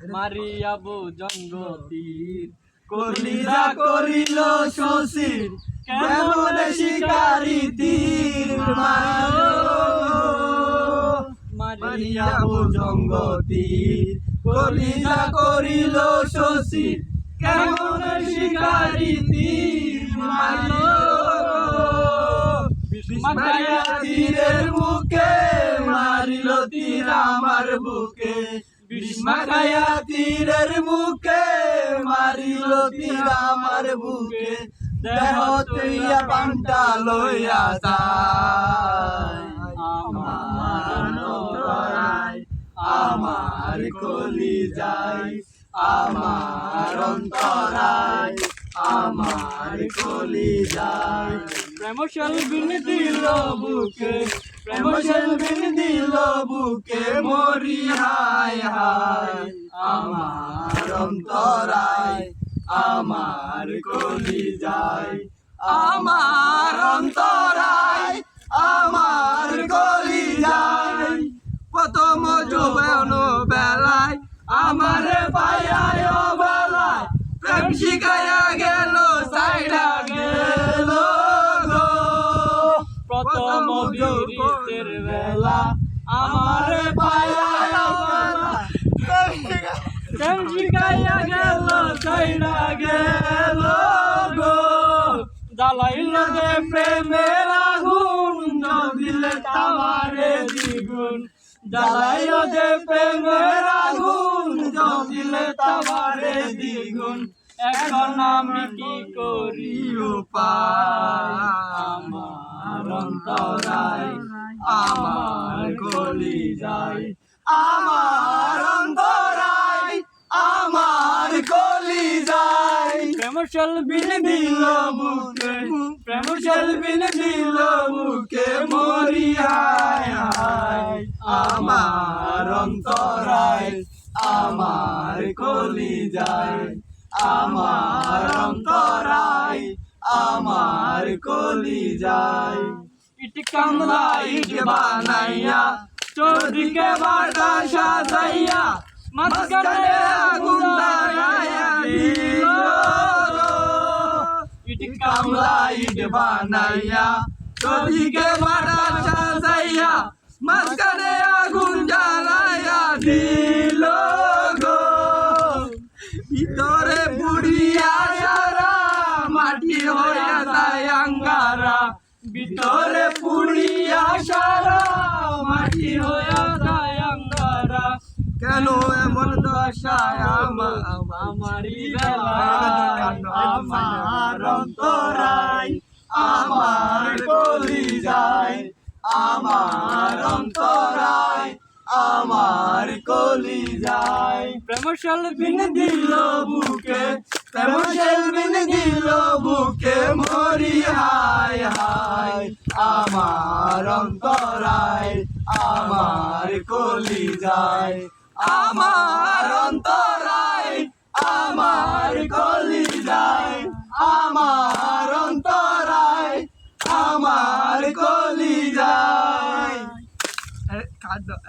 মারিয়াবু জঙ্গতীর কলিজা করিল শশীর, কেমন শিকারি তীর? মারিয়া জঙ্গতীর, কলিজা করিল শশীর, কেমন শিকারি তীর? মারিয়া তীরের বুকে, মারিল তীর আমার বুকে বিষ্মাকায়া তীরের মুখে মারিল তীর আমার বুকে। দেহ তুইয়া পান্তা লইয়া যায়। আমার আমার কলি যায় আমার অন্তরায়, আমার কলি যায় প্রেমশাল প্রেমশাল বুকে মরি হায় হায় আমার অন্তরায় আমার কলি যায় আমার অন্তরায় আমার কলি যায় প্রথম যৌবন বেলায় আমার পায়ায় বেলায় প্রেম শিখাইয়া গেল সাইডা গেল প্রথম বীরিতের বেলা আমার শিখাইয়া গেল চাইনা গেল গো। জ্বালাইল যে প্রেমের আগুন দিলে তামারে দ্বিগুণ। জ্বালাইল যে প্রেমের আগুন দিলে তামারে এখন আমি কি করি উপায়? আমার আমার গলি যায় আমার অন্তরায়, আমার গলি যায় প্রেমশাল বিন দিল বুকে প্রেমশাল বিন দিল বুকে মরি হায় আমার অন্তরায়, আমার কলি যায় আমার অন্তরায়, আমার কলি যায় ইট ইট বানাইয়া চৌদিকে বাটা সাজাইয়া মাঝখানে আগুন লাগাইয়া দিল। ইট কামলা ইট বানাইয়া চদিকে বাটা সাজাইয়া মাঝখানে আগুন জ্বালাইয়া দিল গো। ভিতরে বুড়িয়া সারা মাটি হইয়া যায় আঙ্গারা। ভিতরে পুড়িয়া মাটি হইয়া যায় আঙ্গারা কেন এমন দশায় আমার আমার অন্তরায় আমার কলি যায় আমার অন্তরায় আমার কলি যায় প্রেমশাল বিন দিল বুকে প্রেমশাল বিন দিল বুকে মরি হায় হায়। আমার অন্তরায় আমার কলি যায় আমার অন্তরায় আমার কলিজায় আমার